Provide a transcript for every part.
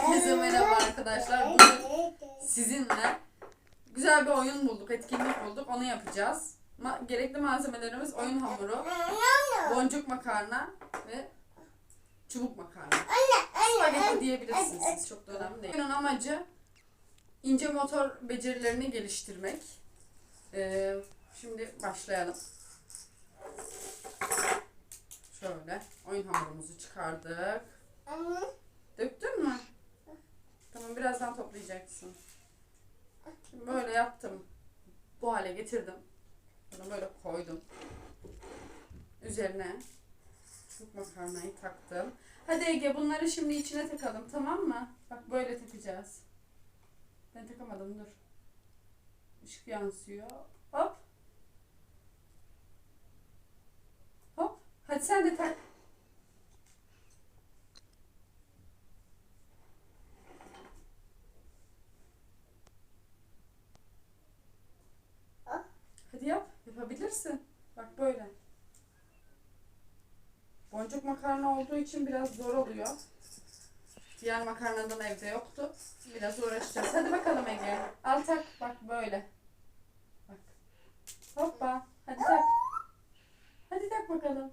Herkese merhaba arkadaşlar. Bugün sizinle güzel bir oyun bulduk, etkinlik bulduk. Onu yapacağız. Ma- gerekli malzemelerimiz oyun hamuru, boncuk makarna ve çubuk makarna. Spagetti diyebilirsiniz siz. Çok da önemli değil. Oyunun amacı ince motor becerilerini geliştirmek. Ee, şimdi başlayalım. Şöyle oyun hamurumuzu çıkardık. Döktün mü? Tamam birazdan toplayacaksın. Böyle yaptım. Bu hale getirdim. Bunu böyle koydum. Üzerine çubuk makarnayı taktım. Hadi Ege bunları şimdi içine takalım tamam mı? Bak böyle takacağız. Ben takamadım dur. Işık yansıyor. Hop. Hop. Hadi sen de tak. Hadi yap. Yapabilirsin. Bak böyle. Boncuk makarna olduğu için biraz zor oluyor. Diğer makarnadan evde yoktu. Biraz uğraşacağız. Hadi bakalım Ege. Al tak. Bak böyle. Bak. Hoppa. Hadi tak. Hadi tak bakalım.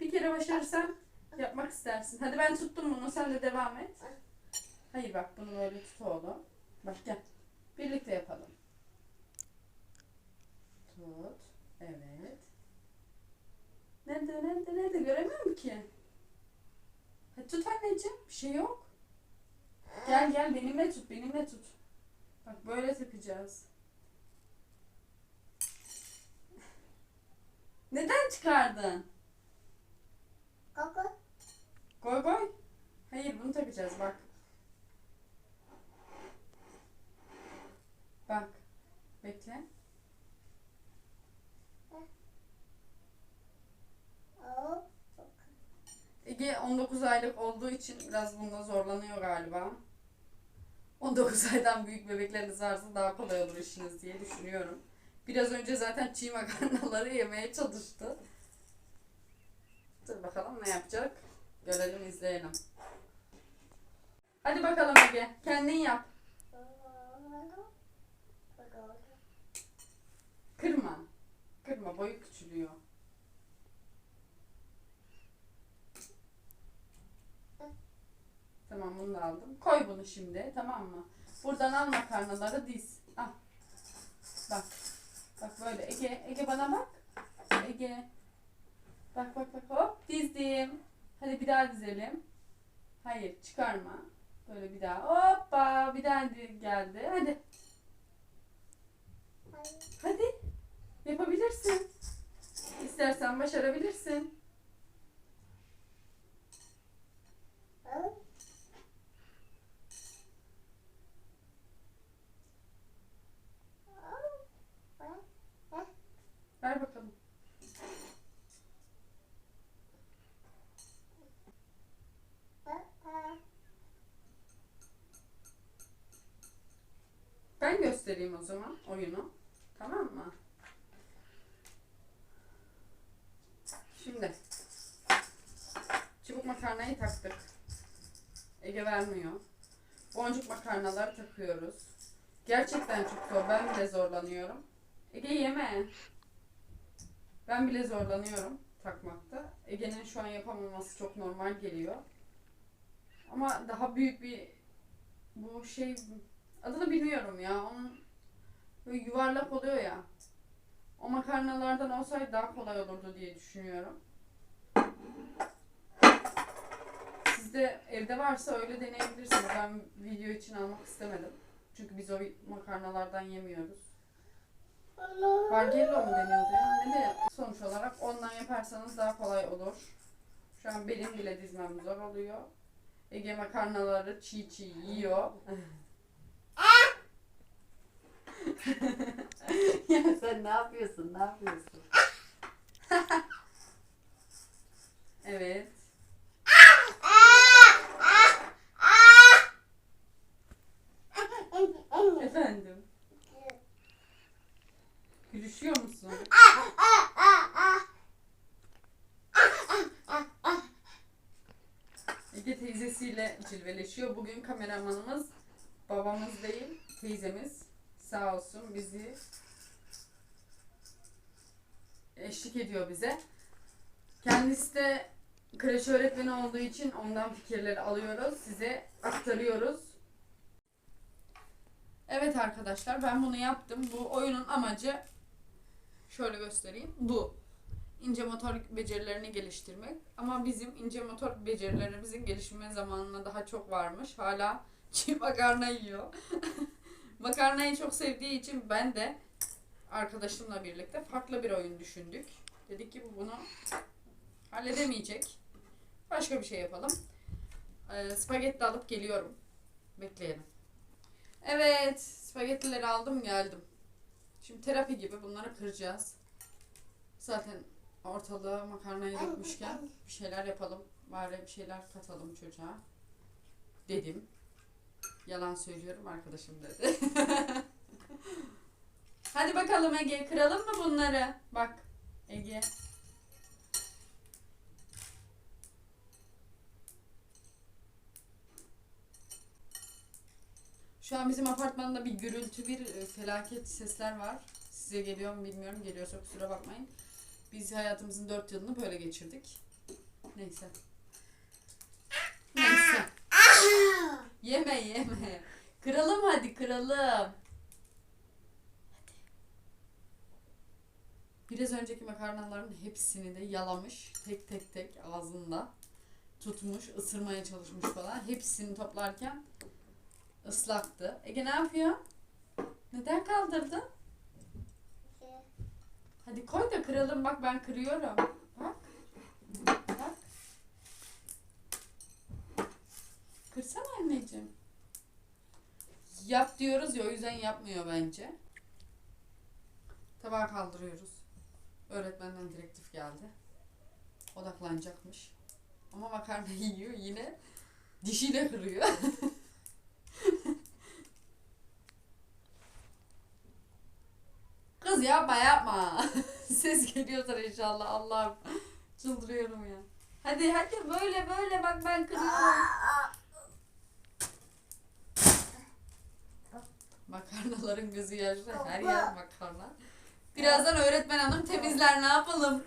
Bir kere başarırsan yapmak istersin. Hadi ben tuttum bunu. Sen de devam et. Hayır bak bunu böyle tut oğlum. Bak gel. Birlikte yapalım. Tut. Evet. Nerede nerede nerede göremiyorum ki. Hadi tut anneciğim. Bir şey yok. Gel gel benimle tut benimle tut. Bak böyle takacağız. Neden çıkardın? Koy koy. Hayır bunu takacağız bak. Bak. Bekle. Ege 19 aylık olduğu için biraz bunda zorlanıyor galiba. 19 aydan büyük bebekleriniz varsa daha kolay olur işiniz diye düşünüyorum. Biraz önce zaten çiğ makarnaları yemeye çalıştı. Dur bakalım ne yapacak. Görelim izleyelim. Hadi bakalım Ege. Kendin yap. Kırma. Kırma boyu küçülüyor. Tamam bunu da aldım. Koy bunu şimdi tamam mı? Buradan al makarnaları diz. Al. Bak. Bak böyle. Ege, Ege bana bak. Ege. Bak bak bak hop dizdim. Hadi bir daha dizelim. Hayır çıkarma. Böyle bir daha. Hoppa bir daha di- geldi. Hadi. Hadi. Yapabilirsin. İstersen başarabilirsin. Ver bakalım. Ben göstereyim o zaman oyunu. Tamam mı? Şimdi çubuk makarnayı taktık. Ege vermiyor. Boncuk makarnaları takıyoruz. Gerçekten çok zor. Ben bile zorlanıyorum. Ege yeme. Ben bile zorlanıyorum takmakta. Ege'nin şu an yapamaması çok normal geliyor. Ama daha büyük bir bu şey adını bilmiyorum ya. Onun böyle yuvarlak oluyor ya. O makarnalardan olsaydı daha kolay olurdu diye düşünüyorum. Sizde evde varsa öyle deneyebilirsiniz. Ben video için almak istemedim. Çünkü biz o makarnalardan yemiyoruz. Bargello mu deniyordu ya? Ne de sonuç olarak ondan yaparsanız daha kolay olur. Şu an benim bile dizmem zor oluyor. Ege makarnaları çiğ çiğ yiyor. ya sen ne yapıyorsun? Ne yapıyorsun? evet. İle cilveleşiyor. Bugün kameramanımız babamız değil, teyzemiz. Sağ olsun bizi eşlik ediyor bize. Kendisi de kreş öğretmeni olduğu için ondan fikirleri alıyoruz. Size aktarıyoruz. Evet arkadaşlar ben bunu yaptım. Bu oyunun amacı şöyle göstereyim. Bu. İnce motor becerilerini geliştirmek. Ama bizim ince motor becerilerimizin gelişme zamanına daha çok varmış. Hala çiğ makarna yiyor. Makarnayı çok sevdiği için ben de arkadaşımla birlikte farklı bir oyun düşündük. Dedik ki bu bunu halledemeyecek. Başka bir şey yapalım. Ee, spagetti alıp geliyorum. Bekleyelim. Evet, spagettileri aldım geldim. Şimdi terapi gibi bunları kıracağız. Zaten ortalığa makarnayı dökmüşken bir şeyler yapalım. Bari bir şeyler katalım çocuğa. Dedim. Yalan söylüyorum arkadaşım dedi. Hadi bakalım Ege kıralım mı bunları? Bak Ege. Şu an bizim apartmanda bir gürültü, bir e, felaket sesler var. Size geliyor mu bilmiyorum. Geliyorsa kusura bakmayın. Biz hayatımızın dört yılını böyle geçirdik. Neyse. Neyse. Yeme yeme. Kıralım hadi kıralım. Biraz önceki makarnaların hepsini de yalamış. Tek tek tek ağzında tutmuş, ısırmaya çalışmış falan. Hepsini toplarken ıslaktı. Ege ne yapıyor? Neden kaldırdın? Hadi koy da kıralım. Bak ben kırıyorum. Bak. Bak. Kırsana anneciğim. Yap diyoruz ya o yüzden yapmıyor bence. Tabağı kaldırıyoruz. Öğretmenden direktif geldi. Odaklanacakmış. Ama makarna yiyor yine dişiyle kırıyor. yapma yapma. Ses geliyordur inşallah Allah'ım. Çıldırıyorum ya. Hadi hadi böyle böyle bak ben kırıyorum. Makarnaların gözü yaşlı. Her yer makarna. Birazdan öğretmen hanım temizler ne yapalım?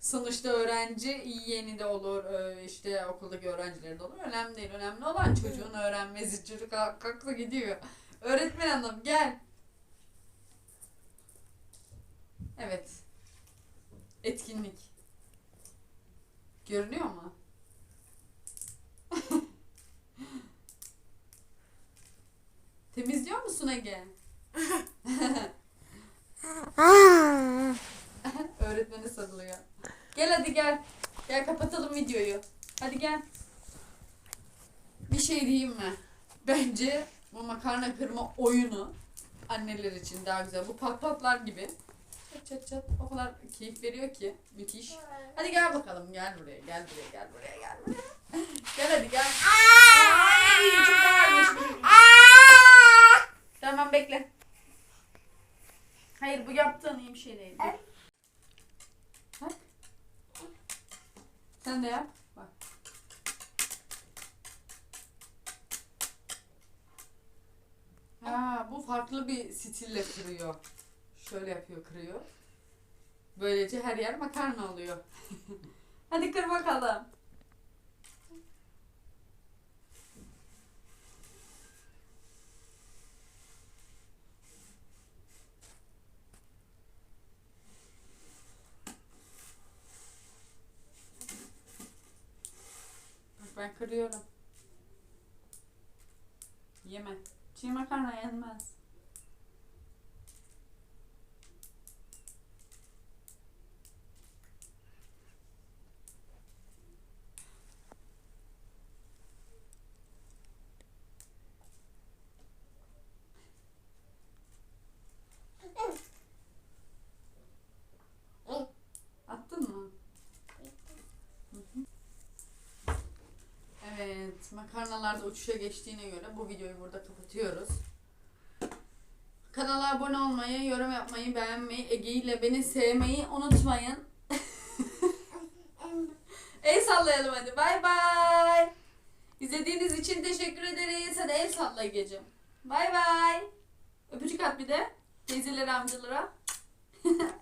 Sonuçta öğrenci yeni de olur, e, işte okuldaki öğrencileri de olur. Önemli değil. Önemli olan çocuğun öğrenmesi. Çocuk kalk- kalktı gidiyor. Öğretmen hanım gel. Evet. Etkinlik. Görünüyor mu? Temizliyor musun Ege? Öğretmeni sarılıyor. Gel hadi gel. Gel kapatalım videoyu. Hadi gel. Bir şey diyeyim mi? Bence bu makarna kırma oyunu anneler için daha güzel. Bu pat patlar gibi. Çat çat çat. O kadar keyif veriyor ki. Müthiş. Hadi gel bakalım. Gel buraya. Gel buraya. Gel buraya. Gel buraya. gel hadi gel. Ay, çok ağırmış. Tamam bekle. Hayır bu yaptığın iyi bir şey değil. Bak. Sen de yap. Bak. Ha, bu farklı bir stille kırıyor. Şöyle yapıyor kırıyor. Böylece her yer makarna oluyor. Hadi kır bakalım. Bak ben kırıyorum. Yeme. Çiğ makarna yenmez. Evet, makarnalar da uçuşa geçtiğine göre bu videoyu burada kapatıyoruz. Kanala abone olmayı, yorum yapmayı, beğenmeyi, Ege ile beni sevmeyi unutmayın. El sallayalım hadi. Bay bay. İzlediğiniz için teşekkür ederiz. Hadi el salla gece. Bay bay. Öpücük at bir de. Teyzelere amcalara.